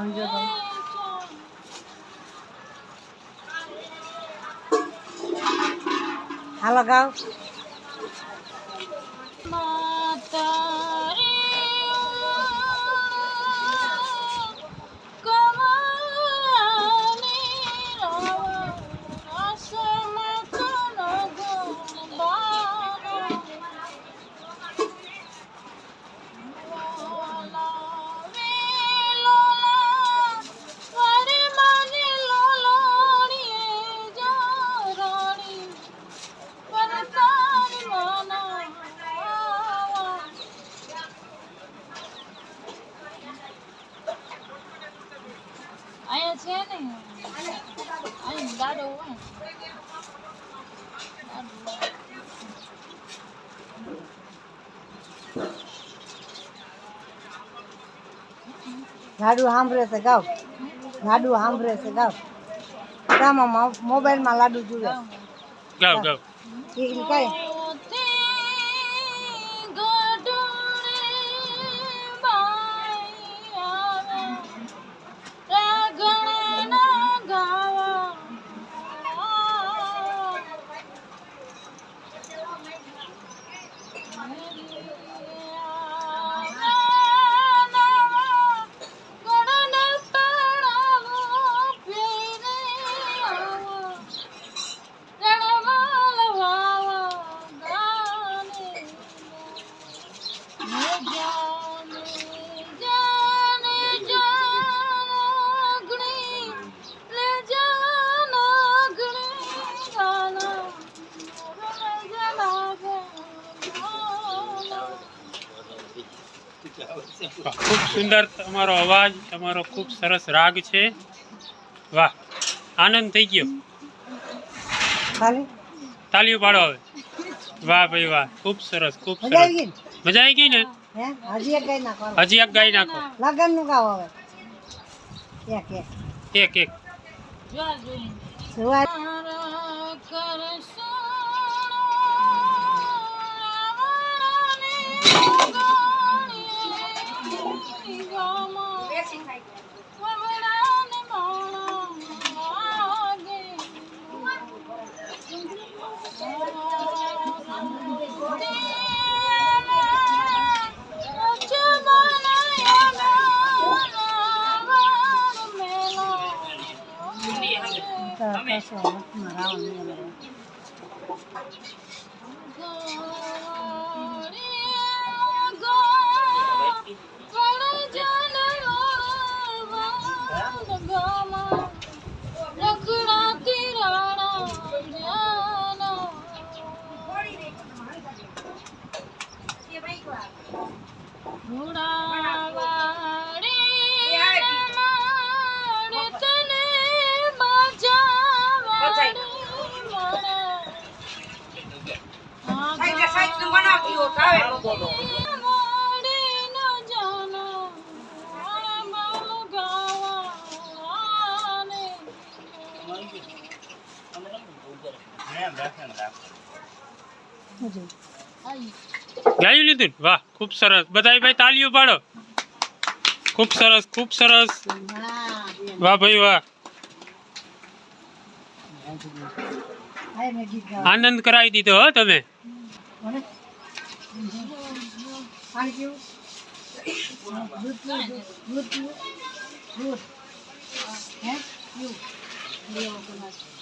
嗯好了哥 છે ને. અહીં ગાડો હોય. લાડુ સાંભળે છે ગાવ. લાડુ સાંભળે છે ગાવ. મોબાઈલમાં લાડુ જુએ. ગાવ ગાવ. એ કઈ? ખૂબ સુંદર તમારો અવાજ તમારો ખૂબ સરસ રાગ છે. વાહ આનંદ થઈ ગયો. તાલીઓ પાડો હવે. વાહ ભાઈ વાહ ખૂબ સરસ ખૂબ સરસ. મજા આવી ગઈ ને? હજી એક ગાઈ નાખો. લગનનું ગાવ હવે. એક એક. એક એક. કરશો Oh. morado. રાવણ મેલો. હજી. ગાયું લીધું ને? વાહ ખૂબ સરસ બધાય ભાઈ તાલીઓ પાડો ખૂબ સરસ ખૂબ સરસ હા, બેન. વાહ ભાઈ વાહ હાય મેં ગીત ગાવા. આનંદ કરાવી દીધો હો તમે મને? you. Good, good, good, good. દૂધ પીવું? you. તો નાખ.